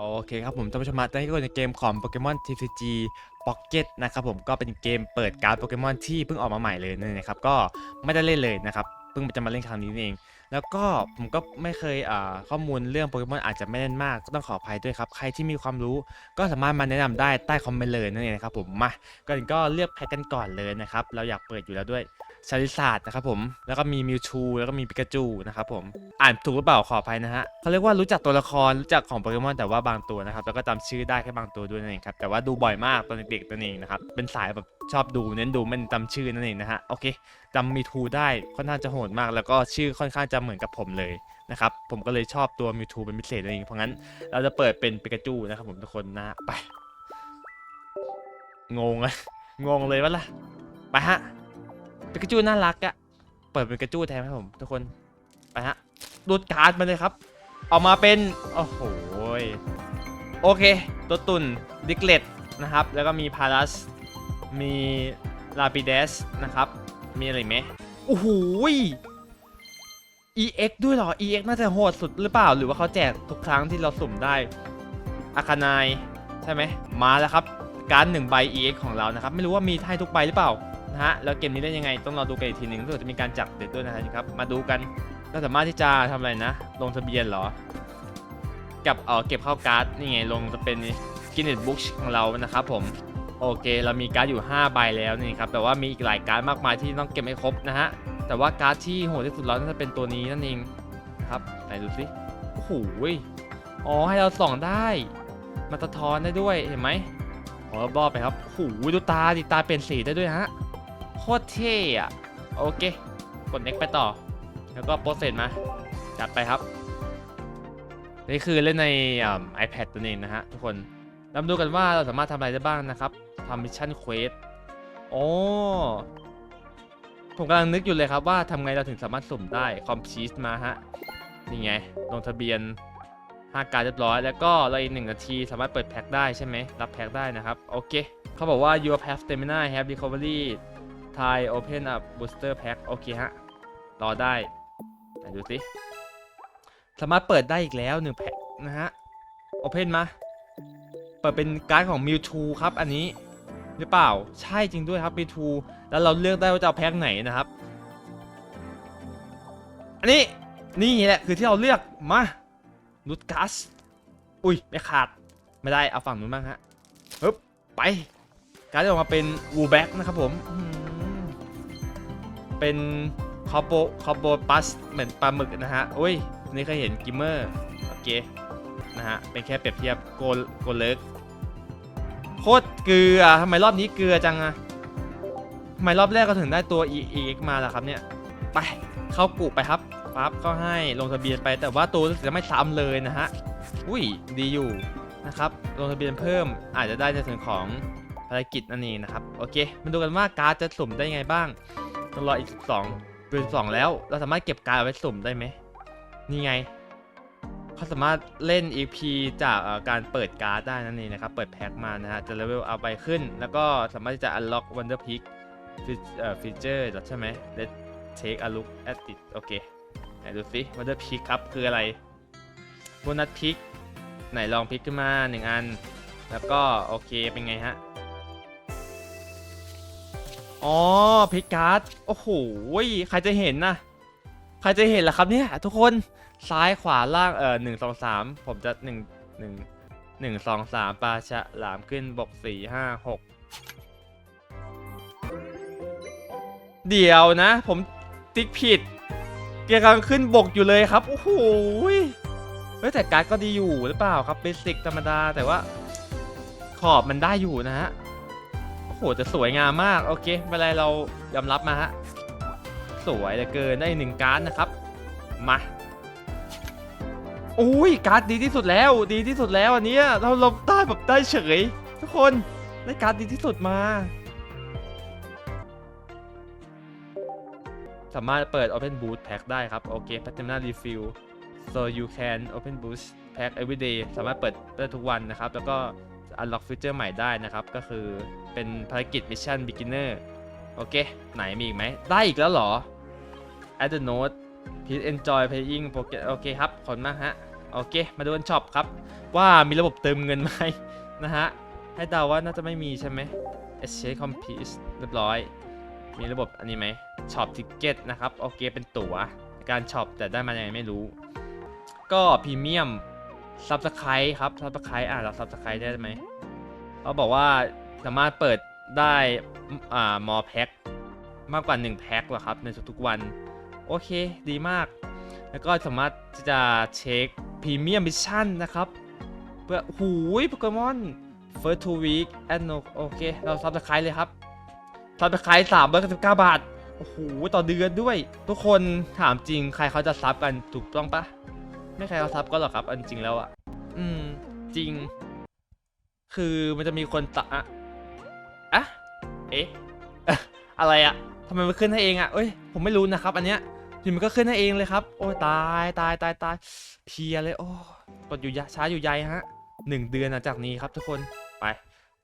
โอเคครับผมท่านผู้ชมมาตอนนี้ก็อยู่ในเกมของ Pokemon TCG Pocket นะครับผมก็เป็นเกมเปิดการ์ดโปเกมอนที่เพิ่งออกมาใหม่เลยนั่นนะครับก็ไม่ได้เล่นเลยนะครับเพิ่งจะมาเล่นครั้งนี้เอง แล้วก็ผมก็ไม่เคยข้อมูลเรื่องโปเกมอนอาจจะไม่แน่นมากก็ต้องขออภัยด้วยครับ ใครที่มีความรู้ก็สามารถมาแนะนำได้ใต้คอมเมนต์เลยนั่นเองนะครับผมมาก่อนอื่นก็เลือกแพ็กกันก่อนเลยนะครับเราอยากเปิดอยู่แล้วด้วย ชาริซาร์ดนะครับผม แล้วก็มีมิวชูแล้วก็มีปิกาจูนะครับผม อ่านถูกหรือเปล่าขออภัยนะฮะเขาเรียกว่ารู้จักตัวละครรู้จักของโปเกมอนแต่ว่าบางตัวนะครับ แล้วก็จำชื่อได้แค่บางตัวด้วยนั่นเองครับ แต่ว่าดูบ่อยมากตอนเด็กๆนั่นเองนะครับ เป็นสายแบบชอบดูเน้นดูไม่จำชื่อนั่นเองนะฮะ โอเคจำมีทูได้ค่อนข้างจะโหดมาก แล้วก็ชื่อค่อนข้างจะเหมือนกับผมเลยนะครับผมก็เลยชอบตัวมิวทูเป็นพิเศษนั่นเองเพราะงั้นเราจะเปิดเป็นปิกาจูนะครับผมทุกคนนะฮะไปงงอะงงเลยวะล่ะไปฮะ ปิกาจูน่ารักอะเปิดเป็นปิกาจูแทนครับผมทุกคนไปฮะดูดการ์ดมาเลยครับ ออกมาเป็น โอ้โหโอเค ตัวตุนดิกเลตนะครับ แล้วก็มีพารัส มีลาปิเดสนะครับ มีอะไรไหมโอ้โหย EX ด้วยเหรอ EX น่าจะโหดสุดหรือเปล่า หรือว่าเขาแจกทุกครั้งที่เราสุ่มได้อาคานายใช่ไหมมาแล้วครับ การ์ดหนึ่งใบ EX ของเรานะครับ ไม่รู้ว่ามีให้ทุกใบหรือเปล่า นะฮะแล้วเกมนี้ได้ยังไงต้องรอดูกันอีกทีหนึ่งถ้าเกิดจะมีการจับเด็ดด้วยนะครับมาดูกันเราสามารถที่จะทำอะไรนะ ลงทะเบียนเหรอ กับเออเก็บเข้าการ์ดนี่ไงลงจะเป็นกินเน็ตบุ๊กของเรานะครับผมโอเค เรามีการ์ดอยู่ 5 ใบแล้วนี่ครับ แต่ว่ามีอีกหลายการ์ดมากมายที่ต้องเก็บให้ครบนะฮะ แต่ว่าการ์ดที่โหดที่สุดแล้วน่าจะเป็นตัวนี้นั่นเองนะครับ ไหนดูสิโอ้โหอ๋อ ให้เราส่องได้มาสะท้อนได้ด้วย เห็นไหมขอรอบๆไปครับโอ้โหดูตาดิตาเปลี่ยนสีได้ด้วยฮะ โคตรเท่อะโอเค กด next ไปต่อ แล้วก็โปรเซสมา จัดไปครับ นี่คือเล่นใน iPad ตัวเองนะฮะทุกคนเราดูกันว่าเราสามารถทำอะไรได้บ้างนะครับทำมิชชั่นเควสโอ้ผมกำลังนึกอยู่เลยครับว่าทำไงเราถึงสามารถสุ่มได้คอมชีสมาฮะ นี่ไง ลงทะเบียน5การเรียบร้อย แล้วก็เราอีกหนึ่งนาทีสามารถเปิดแพ็คได้ใช่ไหมรับแพ็คได้นะครับ โอเค เขาบอกว่า your pack stamina have recovery try open up booster pack โอเคฮะ รอได้ไหนดูสิ สามารถเปิดได้อีกแล้วหนึ่งแพ็คนะฮะโอเพนมา เปิดเป็นการ์ดของ Mewtwo ครับอันนี้ หรือเปล่า ใช่จริงด้วยครับ Mewtwo แล้วเราเลือกได้ว่าจะเอาแพ็คไหนนะครับ อันนี้ นี่แหละ คือที่เราเลือกมาลูดกัส อุ้ย ไม่ขาด ไม่ได้ เอาฝั่งนู้นบ้างฮะปึ๊บไป การ์ดออกมาเป็นวูแบ็กนะครับผม เป็นคอโบคอโบปัสเหมือนปลาหมึกนะฮะอุ้ยนี่เคยเห็นกิมเมอร์โอเคนะฮะเป็นแค่เปรียบเทียบโกลโกลเลิกโคตรเกลือทำไมรอบนี้เกลือจังอะทำไมรอบแรกก็ถึงได้ตัว EX มาล่ะครับเนี่ยไปเข้ากุไปครับปั๊บก็ให้ลงทะเบียนไปแต่ว่าตัวรู้สึกจะไม่ซ้ำเลยนะฮะอุ้ยดีอยู่นะครับลงทะเบียนเพิ่มอาจจะได้ในส่วนของภารกิจนั่นเองนะครับโอเคมาดูกันว่าการ์ดจะสุ่มได้ไงบ้าง ต้องรออีก12เดือน2แล้ว เราสามารถเก็บการเอาไว้สุ่มได้ไหม นี่ไงเขาสามารถเล่น EP จากการเปิดการ์ดได้นั่นเองนะครับ เปิดแพ็คมานะฮะ จะเลเวลเอาไปขึ้น แล้วก็สามารถที่จะ unlock Wonder Peak ฟีเจอร์ใช่ไหม Let's take a look at it โอเคไหนดูสิ Wonder Peak ครับ คืออะไรโบนัสพิกไหนลองพิกขึ้นมาหนึ่งอัน แล้วก็โอเคเป็นไงฮะ อ๋อพิกการ์ดโอ้โหใครจะเห็นนะใครจะเห็นล่ะครับเนี่ยทุกคนซ้ายขวาล่างเอ่อหนึ่งสองสามผมจะหนึ่งหนึ่งหนึ่งสองสามปลาฉลามขึ้นบกสี่ห้าหกเดี๋ยวนะ ผมติ๊กผิด เกียร์กำลังขึ้นบกอยู่เลยครับ โอ้โหเฮ้ยแต่การ์ดก็ดีอยู่หรือเปล่าครับเบสิกธรรมดาแต่ว่าขอบมันได้อยู่นะฮะ โหจะสวยงามมาก โอเคไม่เป็นไรเรายอมรับมาฮะ สวยเหลือเกินได้หนึ่งการ์ดนะครับ มาอุ้ยการ์ดดีที่สุดแล้ว ดีที่สุดแล้วอันเนี้ยเราเราได้แบบได้เฉย ทุกคนได้การ์ดดีที่สุดมา สามารถเปิด Open Boost Pack ได้ครับ โอเค Platinum Refill so you can open boost pack every day สามารถเปิดได้ทุกวันนะครับ แล้วก็ unlock feature ใหม่ได้นะครับ ก็คือเป็นภารกิจ Mission Beginner โอเค ไหนมีอีกไหม ได้อีกแล้วเหรอ add the note please enjoy playing pocket โอเคครับขอบคุณมากฮะ โอเค มาดูกันช็อปครับ ว่ามีระบบเติมเงินไหมนะฮะ ให้เดาว่าน่าจะไม่มีใช่ไหม Exchange Complete เรียบร้อย มีระบบอันนี้ไหมช็อปทิกเก็ตนะครับ โอเค เป็นตั๋ว การช็อปแต่ได้มายังไงไม่รู้ ก็พรีเมียม ซับสไครต์ครับซับสไครต์อ่านเราซับสไครต์ได้ไหมเขาบอกว่าสามารถเปิดได้อ่ามอแพ็คมากกว่า 1 แพ็คเหรอครับในทุกๆวัน โอเคดีมาก แล้วก็สามารถที่จะเช็คพรีเมียมมิชชั่นนะครับ เพื่อหูยโปเกมอน first two week and no โอเค เราซับสไครต์เลยครับซับสไครต์สามร้อยสิบเก้าบาท โอ้โห ต่อเดือนด้วย ทุกคนถามจริงใครเขาจะซับกันถูกต้องปะ ไม่ใครเขาซับก็หรอกครับ อันจริงแล้วอะอืม จริง คือมันจะมีคนตะอะอะเอ๊ะ อะไรอะทำไมมันขึ้นให้เองอะเอ้ย ผมไม่รู้นะครับ อันเนี้ยอยู่มันก็ขึ้นให้เองเลยครับ โอ้ยตายตายตายตายเพียเลย โอ้กดอยู่ยะช้าอยู่ใยฮะหนึ่งเดือนหลังจากนี้ครับทุกคน ไป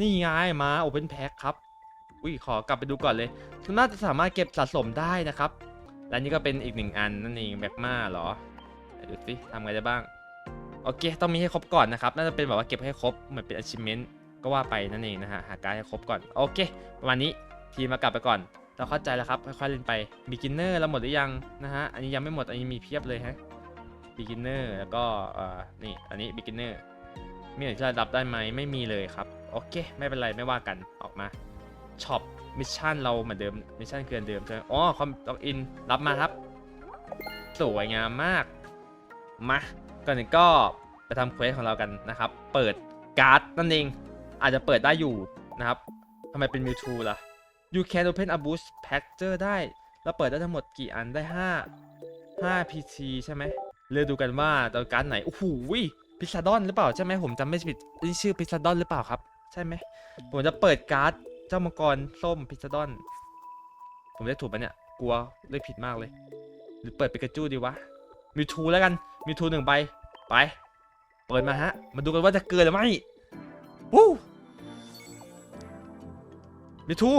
นี่ไงมาโอเ n นแพ็คครับ อุ้ยขอกลับไปดูก่อนเลยน่าจะสามารถเก็บสะสมได้นะครับ และนี่ก็เป็นอีกหนึ่งอันนั่นเองแบกมาเหรอ ดูสิทำไงได้บ้าง โอเค ต้องมีให้ครบก่อนนะครับ น่าจะเป็นแบบว่าเก็บให้ครบ เหมือนเป็น achievement ก็ว่าไปนั่นเองนะฮะ หาการให้ครบก่อน โอเคประมาณนี้ทีมมากลับไปก่อน เราเข้าใจแล้วครับ ค่อยๆเล่นไป beginner เราหมดหรือยังนะฮะ อันนี้ยังไม่หมด อันนี้มีเพียบเลยฮะ beginner แล้วก็เอ่อนี่ อันนี้ beginner มีอะไรที่รารับได้ไหมไม่มีเลยครับ โอเค ไม่เป็นไร ไม่ว่ากัน ออกมา ช็อป มิชชั่นเราเหมือนเดิม มิชชั่นคืออันเดิมใช่ไหมอ๋อ คอมล็อกอิน รับมาครับ สวยงามมาก มาก่อนอื่นก็ไปทำเควสของเรากันนะครับ เปิดการ์ดนั่นเอง อาจจะเปิดได้อยู่นะครับทำไมเป็นมิวทูล่ะ you can open a boost patcher ได้ แล้วเปิดได้ทั้งหมดกี่อันได้ 5 5 PT ใช่ไหมเลือดูกันว่าตัวการ์ดไหน โอ้โหพิซาดอนหรือเปล่าใช่ไหมผมจำไม่ผิดนี่ชื่อพิซาดอนหรือเปล่าครับ ใช่ไหม ผมจะเปิดการ์ดเจ้ามังกรส้มพิซาดอน ผมได้ถูกปะเนี่ย กลัวเลขผิดมากเลย หรือเปิดปิกาจูดีวะมิวทูแล้วกัน มิวทูหนึ่งใบไป เปิดมาฮะ มาดูกันว่าจะเกินหรือไม่วู้มิวทู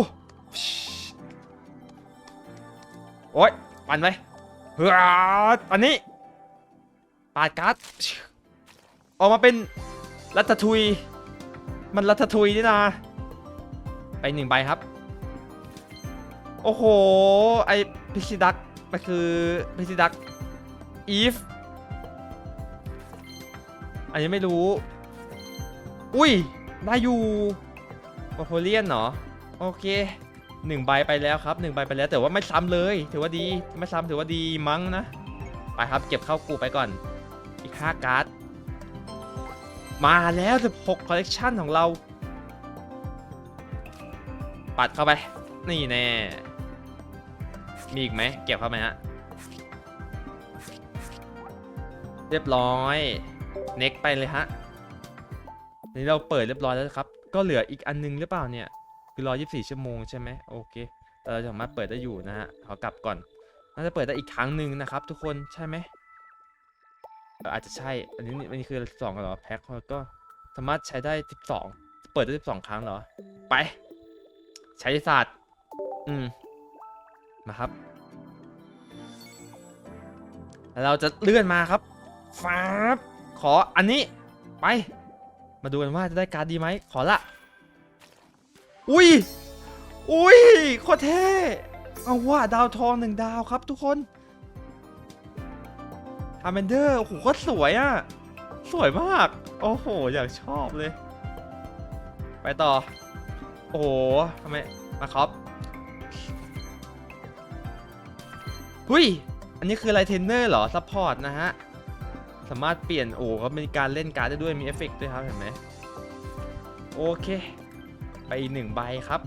โอ๊ยปั่นไปเฮ้ยอันนี้ปาดการ์ดออกมาเป็นรัตทุย มันรัตทุยนี่นะไปหนึ่งใบครับ โอ้โห ไอพิชิดักมันคือพิชิดักอีฟ อันนี้ไม่รู้ อุ้ย ได้อยู่โอโพเลียนเหรอ โอเคหนึ่งใบไปแล้วครับหนึ่งใบไปแล้วแต่ว่าไม่ซ้ำเลย ถือว่าดีไม่ซ้ำถือว่าดีมั้งนะ ไปครับเก็บเข้ากูไปก่อน อีก5การ์ด มาแล้ว16คอลเลกชันของเรา ปัดเข้าไป นี่แน่ มีอีกไหมเก็บเข้าไปฮะเรียบร้อย เน็กไปเลยฮะนี่เราเปิดเรียบร้อยแล้วครับ ก็เหลืออีกอันนึงหรือเปล่าเนี่ย คือรอ24 ชั่วโมงใช่ไหมโอเค เราสามารถเปิดได้อยู่นะฮะ ขอกลับก่อน น่าจะเปิดได้อีกครั้งหนึ่งนะครับ ทุกคน ใช่ไหม อาจจะใช่ อันนี้อันนี้คือ12เหรอ แพ็คก็สามารถใช้ได้ 12 เปิดได้ 12 ครั้งเหรอ ไป ใช้ศาสตร์ อืม มาครับ เราจะเลื่อนมาครับฟ้าบ ขออันนี้ไป มาดูกันว่าจะได้การดดีไหมขอละ อุ้ย อุ้ยโคตรเท่เอาว่าดาวทองหนึ่งดาวครับทุกคนฮาร์เมนเดอร์โอ้โหโคตรสวยอะ สวยมาก โอ้โห อยากชอบเลย ไปต่อ โอ้โหทำไม มาครับหุยอันนี้คือไรเทนเนอร์เหรอ ซัพพอร์ตนะฮะ สามารถเปลี่ยนโอ้ก็มีการเล่นการ์ดได้ด้วยมีเอฟเฟกต์ด้วยครับเห็นไหมโอเค ไปอีกหนึ่งใบครับ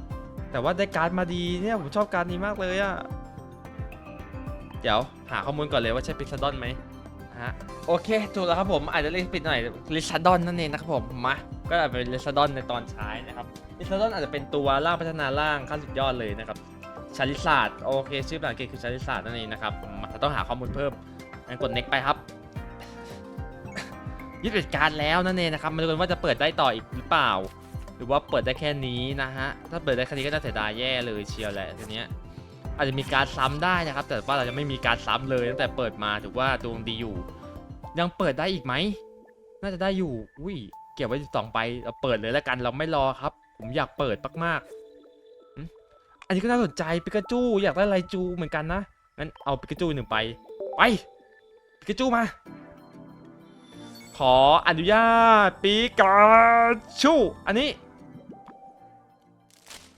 แต่ว่าได้การ์ดมาดีเนี่ยผมชอบการ์ดนี้มากเลยอะเดี๋ยวหาข้อมูลก่อนเลยว่าใช่พิซซาดอนไหมฮะโอเคถูกแล้วครับผมอาจจะเรียกผิดหน่อยลิซาดอนนั่นเองนะครับผมมาก็อาจจะเป็นลิซาดอนในตอนท้ายนะครับลิซาดอนอาจจะเป็นตัวร่างพัฒนาร่างขั้นสุดยอดเลยนะครับชาลิซาดโอเคชื่อภาษาอังกฤษคือชาลิซาดนั่นเองนะครับมาต้องหาข้อมูลเพิ่มงั้นกด next ไปครับ ยึดเป็นการดแล้วนั่นเองนะครับมาดูกันว่าจะเปิดได้ต่ออีกหรือเปล่า หรือว่าเปิดได้แค่นี้นะฮะถ้าเปิดได้แค่นี้ก็น่าเสียดายแย่เลยเชียวแหละทีเนี้ยอาจจะมีการซ้ำได้นะครับ แต่ว่าเราจะไม่มีการซ้ำเลยตั้งแต่เปิดมาถือว่าดวงดีอยู่ ยังเปิดได้อีกไหมน่าจะได้อยู่อุ้ยเก็บไว้สองใบเราเปิดเลยแล้วกันเราไม่รอครับ ผมอยากเปิดมากๆอันนี้ก็น่าสนใจปิกาจูอยากได้ไรจูเหมือนกันนะงั้นเอาปิกาจูหนึ่งไปไปปิกาจูมา ขออนุญาตปิกาชู อันนี้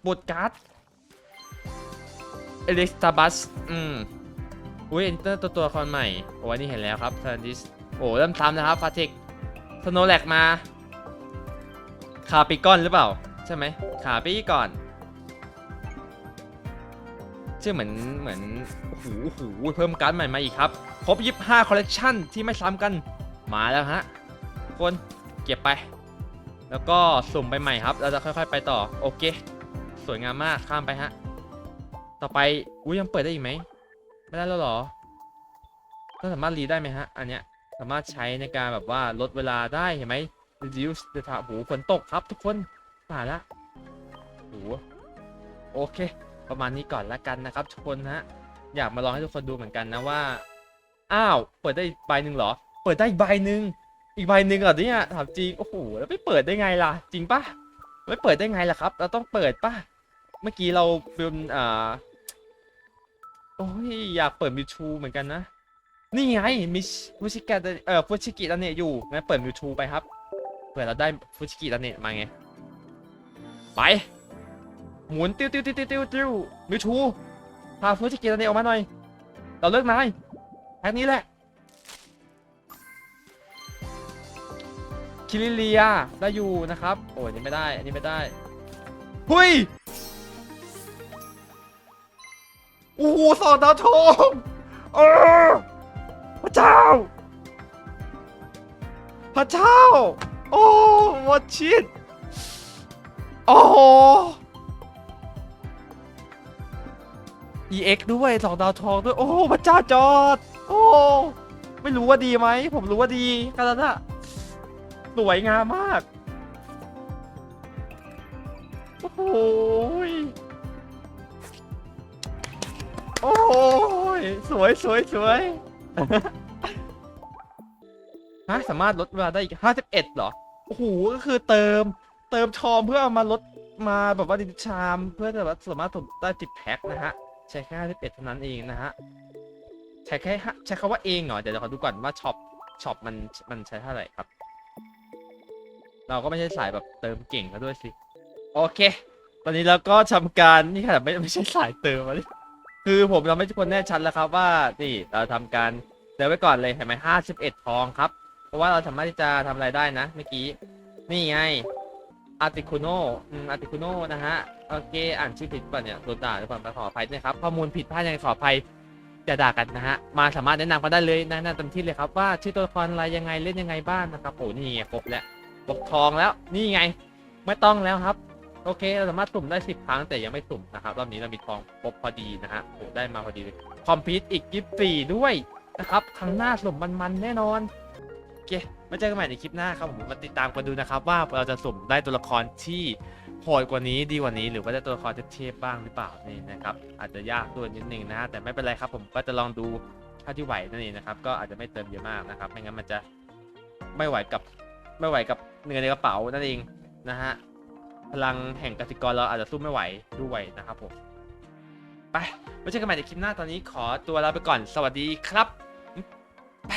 บทการ์ดเอลิสตาบัส อืมอุ้ยเอันนี้ตัวตัวละครใหม่ โอ้อันนี้เห็นแล้วครับทันดิส โอ้เริ่มซ้ำนะครับฟาเทคสโนแลกมา คาปิกอนหรือเปล่า ใช่ไหมคาปิกอน ชื่อเหมือนเหมือนโอ้โหโอ้โหเพิ่มการ์ดใหม่มาอีกครับ ครบ 25 คอลเลกชันที่ไม่ซ้ำกัน มาแล้วฮะทุกคนเก็บไป แล้วก็สุ่มไปใหม่ครับ เราจะค่อยๆ ไปต่อ โอเค สวยงามมากข้ามไปฮะ ต่อไปอุ้ยยังเปิดได้อีกไหม ไม่ได้แล้วหรอก็สามารถรีได้ไหมฮะ อันเนี้ยสามารถใช้ในการแบบว่าลดเวลาได้เห็นไหม reduce the time โหฝนตกครับทุกคนมาละโหโอเค ประมาณนี้ก่อนละกันนะครับทุกคนนะอยากมาลองให้ทุกคนดูเหมือนกันนะว่า อ้าว เปิดได้ใบหนึ่งเหรอ เปิดได้อีกใบหนึ่งอีกใบหนึ่งเหรอเนี่ยถามจริงโอ้โหแล้วไม่เปิดได้ไงล่ะ จริงปะไม่เปิดได้ไงล่ะครับ เราต้องเปิดปะเมื่อกี้เราเป็นอ่าโอ้ยอยากเปิดมิวทูเหมือนกันนะนี่ไงมิชฟูชิกะเอ่อฟูชิกิตาเนะอยู่งั้นเปิดมิวทูไปครับเผื่อเราได้ฟูชิกิตาเนะมาไงไปหมุนติ้วติ้วติ้วติ้วติ้วติ้วมิวทูพาฟูชิกิตาเนะออกมาหน่อย เราเลิกนายแพ็กนี้แหละ คิริเลียได้อยู่นะครับ โอ้ยอันนี้ไม่ได้ อันนี้ไม่ได้หุยโอ้โหสองดาวทองเออพระเจ้า พระเจ้า โอ้วัชิตโอ้โห EX ด้วยสองดาวทองด้วย โอ้พระเจ้าจอด โอ้ ไม่รู้ว่าดีไหม ผมรู้ว่าดีกันแล้วนะ สวยงามมาก โอ้โหยโอ้โหยสวยสวยสวย ฮะสามารถลดเวลาได้อีก51เหรอ โอ้โห ก็คือเติม เติมทองเพื่อเอามาลดมาแบบว่าดิชามเพื่อจะแบบสามารถถมได้ติดแพ็คนะฮะ ใช้แค่51เท่านั้นเองนะฮะ ใช้แค่ห้าใช้คำว่าเองเหรอ เดี๋ยวเราขอดูก่อนว่าช็อปช็อปมันมันใช้เท่าไหร่ครับ เราก็ไม่ใช่สายแบบเติมเก่งก็ด้วยสิ โอเค ตอนนี้เราก็ทำการนี่ขนาดไม่ไม่ใช่สายเติมอะนี่คือผมเราไม่ทุกคนแน่ชัดแล้วครับว่านี่เราทำการเดินไว้ก่อนเลยเห็นไหมห้าสิบเอ็ดทองครับ เพราะว่าเราสามารถที่จะทำอะไรได้นะเมื่อกี้ นี่ไงอาร์ติคูโนอืมอาร์ติคูโนนะฮะ โอเค อ่านชื่อผิดป่ะเนี่ยโดนด่าหรือเปล่าขออภัยด้วยครับ ข้อมูลผิดพลาดยังไงขออภัยอย่าด่ากันนะฮะ มาสามารถแนะนำกันได้เลยแนะนำเต็มที่เลยครับว่าชื่อตัวละครอะไรยังไงเล่นยังไงบ้างนะครับโอ้นี่ไงครบแล้ว บกทองแล้วนี่ไงไม่ต้องแล้วครับ โอเคเราสามารถสุ่มได้10ครั้งแต่ยังไม่สุ่มนะครับรอบนี้เรามีทองครบพอดีนะฮะโอ้ได้มาพอดีเลยคอมพิวต์อีก24ด้วยนะครับครั้งหน้าสุ่มมันๆแน่นอนโอเคมาเจอกันใหม่ในคลิปหน้าครับผมมาติดตามกันดูนะครับ ว่าเราจะสุ่มได้ตัวละครที่โหดกว่านี้ดีกว่านี้ หรือว่าได้ตัวละครเทพๆบ้างหรือเปล่านี่นะครับอาจจะยากด้วนิดนึงนะแต่ไม่เป็นไรครับ ผมก็จะลองดูเท่าที่ไหวนั่นเองนะครับ ก็อาจจะไม่เติมเยอะมากนะครับ ไม่งั้นมันจะไม่ไหวกับไม่ไหวกับ เงินในกระเป๋านั่นเองนะฮะพลังแห่งกสิกรเราอาจจะสู้ไม่ไหวด้วยนะครับผมไปไว้เจอกันใหม่ในคลิปหน้าตอนนี้ขอตัวลาไปก่อนสวัสดีครับไป